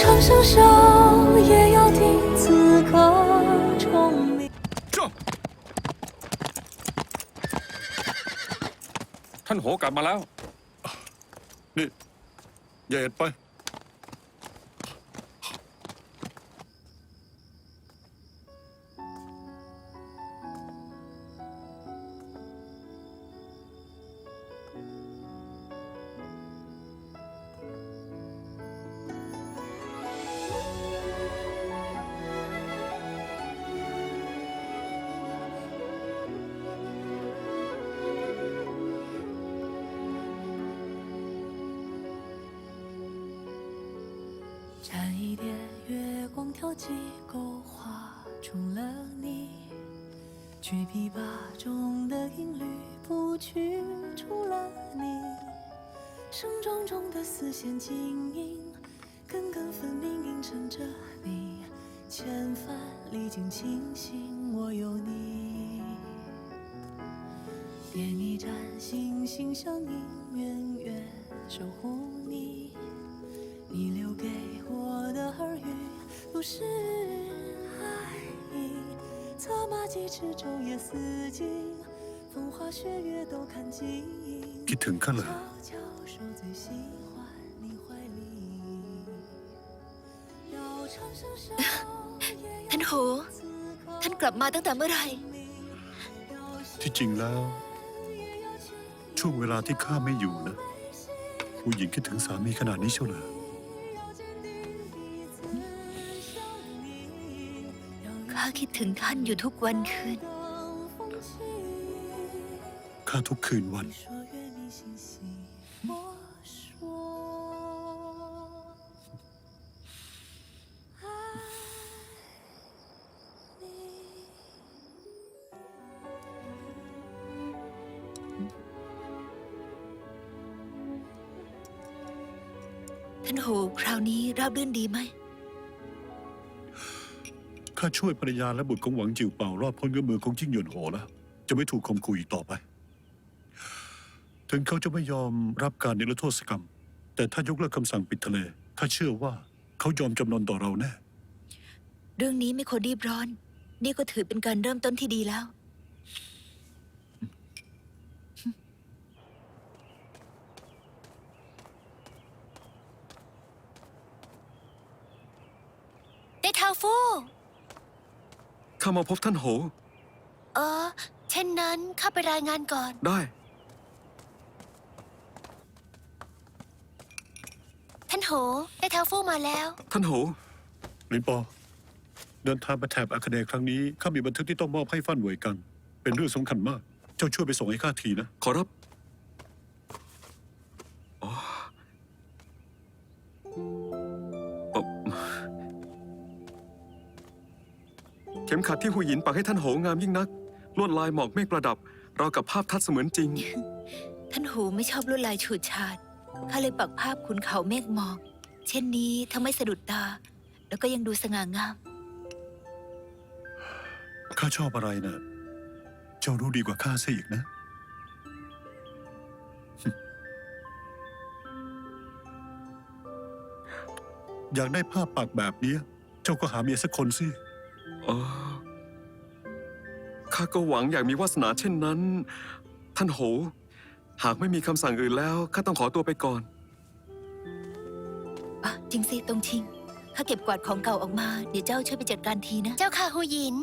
长相守，也要听此刻钟鸣。 จ้าท่านโหกลับมาแล้ว นี่อย่าเอ็ดไป 沾一点月光调几勾，画出了你。举琵琶中的音律谱曲出了你。声中中的丝线晶莹，根根分明映衬着你。千帆历经清醒，我有你。点一盏心心相印，远远守护你。你留给我的耳语，都是爱意。策马疾驰，昼夜四季，风花雪月都看尽。 คิดถึงข้าเหรอ 悄悄说最喜欢你怀里。要长相守，也要 ท่านโห 此刻 ท่านกลับมาตั้งแต่เมื่อไหร่ ที่จริงแล้ว ช่วงเวลาที่ข้าไม่อยู่นะ ผู้หญิงคิดถึงสามีขนาดนี้เชียวเหรอ ข้าคิดถึงท่านอยู่ทุกวันคืน ข้าทุกคืนวัน ท่านโหคราวนี้ราบรื่นดีไหม ข้าช่วยภรรยาและบุตรของหวังจิวเป่ารอดพ้นเงื้อมือของจิ้งหยวนโหแล้วจะไม่ถูกข่มขู่อีกต่อไป ถึงเขาจะไม่ยอมรับการนิรโทษกรรม แต่ถ้ายกเลิกคำสั่งปิดทะเลข้าเชื่อว่าเขายอมจำนนต่อเราแน่ เรื่องนี้ไม่ควรรีบร้อน นี่ก็ถือเป็นการเริ่มต้นที่ดีแล้วได้ทาฟู ข้ามาพบท่านโห เออ เช่นนั้นข้าไปรายงานก่อน ได้ ท่านโห ได้ทาฟูมาแล้ว ท่านโห ลินปอ เดินทางไปแถบอาคาเนย์ครั้งนี้ข้ามีบันทึกที่ต้องมอบให้ฟั่นเหวยกัง เป็นเรื่องสำคัญมาก เจ้าช่วยไปส่งให้ข้าทีนะ ขอรับ เข็มขัดที่หูหยินปักให้ท่านโหงามยิ่งนัก ลวดลายหมอกเมฆประดับราวกับภาพทัดเสมือนจริง ท่านโหไม่ชอบลวดลายฉูดฉาดข้าเลยปักภาพขุนเขาเมฆหมอก เช่นนี้ทั้งไม่สะดุดตา แล้วก็ยังดูสง่างาม ข้าชอบอะไรนะเจ้ารู้ดีกว่าข้าซะอีกนะ อยากได้ภาพปักแบบเนี้ยเจ้าก็หาเมียสักคนสิเออ ข้าก็หวังอยากมีวาสนาเช่นนั้น ท่านโห หากไม่มีคำสั่งอื่นแล้วข้าต้องขอตัวไปก่อน อะจริงสิตรงชิง ข้าเก็บกวาดของเก่าออกมา เดี๋ยวเจ้าช่วยไปจัดการทีนะ เจ้าค่ะหูหยิน